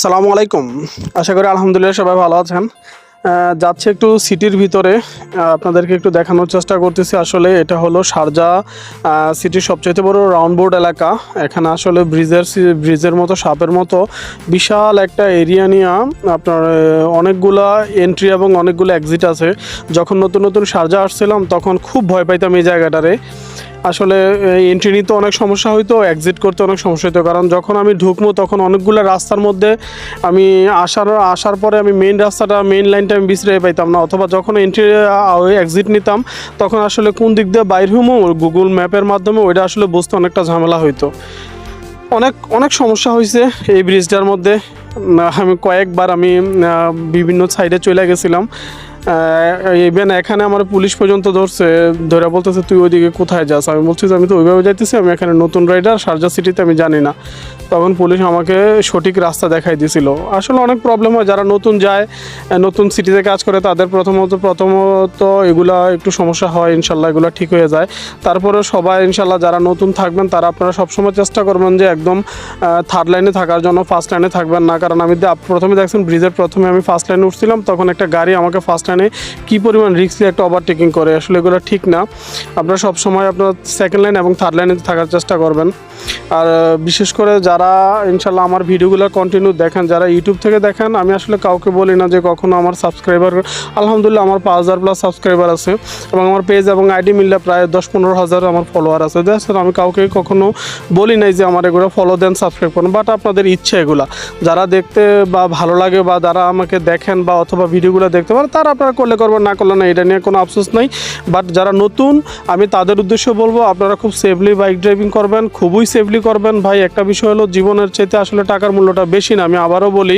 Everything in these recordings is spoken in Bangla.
আসসালামু আলাইকুম। আশা করি আলহামদুলিল্লাহ সবাই ভালো আছেন। যাচ্ছে একটু সিটির ভিতরে। আপনাদেরকে একটু দেখানোর চেষ্টা করতেছি। আসলে এটা হলো আহ, সিটির সবচাইতে বড় রাউন্ড বোর্ড এলাকা। এখানে আসলে ব্রিজের ব্রিজের মতো সাপের মতো বিশাল একটা এরিয়া নিয়ে আপনার অনেকগুলা এন্ট্রি এবং অনেকগুলো এক্সিট আছে। যখন নতুন নতুন শারজা আসছিলাম তখন খুব ভয় পাইতাম এই জায়গাটারে। আসলে এন্ট্রি নিতে অনেক সমস্যা হইতো এক্সিট করতে অনেক সমস্যা হতো কারণ যখন আমি ঢুকবো, তখন অনেকগুলো রাস্তার মধ্যে আমি আসার আসার পরে আমি মেইন রাস্তাটা মেইন লাইনটা আমি বিছড়ে পাইতাম না। অথবা যখন এন্ট্রি এক্সিট নিতাম, তখন আসলে কোন দিক দিয়ে বাইর হমো গুগল ম্যাপের মাধ্যমে, ওইটা আসলে বুঝতে অনেকটা ঝামেলা হইতো। অনেক অনেক সমস্যা হয়েছে এই ব্রিজটার মধ্যে। আমি কয়েকবার আমি বিভিন্ন সাইডে চলে গেছিলাম। ইভেন এখানে আমার পুলিশ পর্যন্ত ধরছে ধরে বলতেছে, তুই ওইদিকে কোথায় যাস? আমি বলছি যে, আমি তো ওইভাবে যাইতেছি, আমি এখানে নতুন রাইডার শারজা সিটিতে আমি জানি না। তখন পুলিশ আমাকে সঠিক রাস্তা দেখাই দিছিল। আসলে অনেক প্রবলেম হয়, যারা নতুন যায়, নতুন সিটিতে কাজ করে, তাদের প্রথমত প্রথমত এগুলা একটু সমস্যা হয়, ইনশাল্লাহ এগুলো ঠিক হয়ে যায়। তারপরে সবাই, ইনশাল্লাহ যারা নতুন থাকবেন, তারা আপনারা সবসময় চেষ্টা করবেন যে একদম থার্ড লাইনে থাকার জন্য ফার্স্ট লাইনে থাকবেন না। কারণ আমি প্রথমে দেখছেন ব্রিজের প্রথমে আমি ফার্স্ট লাইনে উঠছিলাম, তখন একটা গাড়ি আমাকে ফার্স্ট লাইনে কি পরিমাণ রিক্সলি একটা ওভারটেকিং করে, আসলে এগুলো ঠিক না। আপনারা সবসময় আপনার সেকেন্ড লাইন এবং থার্ড লাইনে থাকার চেষ্টা করবেন। আর বিশেষ করে যারা ইনশাল্লাহ আমার ভিডিওগুলো কন্টিনিউ দেখেন, যারা ইউটিউব থেকে দেখেন, আমি আসলে কাউকে বলি না যে কখনো আমার সাবস্ক্রাইবার আলহামদুলিল্লাহ আমার পাঁচ হাজার প্লাস সাবস্ক্রাইবার আছে এবং আমার পেজ এবং আইডি মিললে প্রায় দশ পনেরো হাজার আমার ফলোয়ার আছে। দেখছেন আমি কাউকে কখনো বলি নাই যে আমার এগুলো ফলো দেন সাবস্ক্রাইব করুন বাট আপনাদের ইচ্ছে এগুলা। যারা দেখতে বা ভালো লাগে বা যারা আমাকে দেখেন বা অথবা ভিডিওগুলো দেখতে পারেন, তারা আপনারা করলে করবেন, না করলে না, এটা নিয়ে কোনো আফসোস নাই। বাট যারা নতুন, আমি তাদের উদ্দেশ্যে বলব, আপনারা খুব সেফলি বাইক ড্রাইভিং করবেন, খুবই সেফলি করবেন? ভাই, একটা বিষয় হলো জীবনের চাইতে আসলে টাকার মূল্যটা বেশি না। আমি আবারও বলি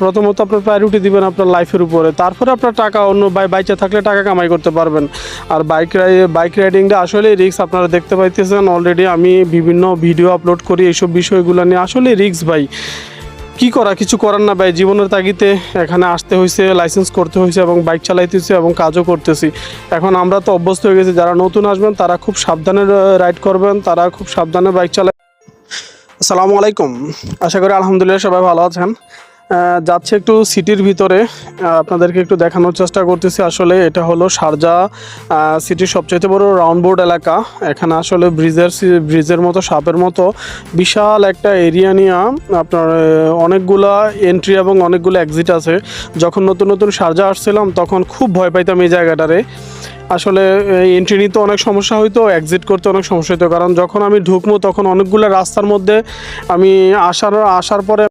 প্রথমত আপনার প্রায়োরিটি দিবেন আপনার লাইফের উপরে। তারপরে আপনার টাকা, অন্য বাই বাইচে থাকলে টাকা কামাই করতে পারবেন। আর বাইক রাই বাইক রাইডিংটা আসলে রিক্স আপনারা দেখতে পাইতেছেন অলরেডি আমি বিভিন্ন ভিডিও আপলোড করি, এইসব বিষয়গুলো নিয়ে। আসলে রিক্স ভাই। কি করা, কিছু করার না, ভাই। জীবনের তাগিতে এখানে আসতে হয়েছে লাইসেন্স করতে হয়েছে এবং বাইক চালাইতেছি এবং কাজও করতেছি। এখন আমরা তো অভ্যস্ত হয়ে গেছি, যারা নতুন আসবেন, তারা খুব সাবধানে রাইড করবেন, তারা খুব সাবধানে বাইক চালাই আসসালামু আলাইকুম। আশা করি আলহামদুলিল্লাহ সবাই ভালো আছেন। যাচ্ছে একটু সিটির ভিতরে। আপনাদেরকে একটু দেখানোর চেষ্টা করতেছি। আসলে এটা হলো আহ, সিটির সবচাইতে বড় রাউন্ড বোর্ড এলাকা। এখানে আসলে ব্রিজের ব্রিজের মতো সাপের মতো বিশাল একটা এরিয়া নিয়ে আপনার অনেকগুলা এন্ট্রি এবং অনেকগুলো এক্সিট আছে। যখন নতুন নতুন শারজা আসছিলাম তখন খুব ভয় পাইতাম এই জায়গাটারে। আসলে এন্ট্রি নিতে অনেক সমস্যা হইতো এক্সিট করতে অনেক সমস্যা হইতো। কারণ যখন আমি ঢুকবো, তখন অনেকগুলো রাস্তার মধ্যে আমি আসার আসার পরে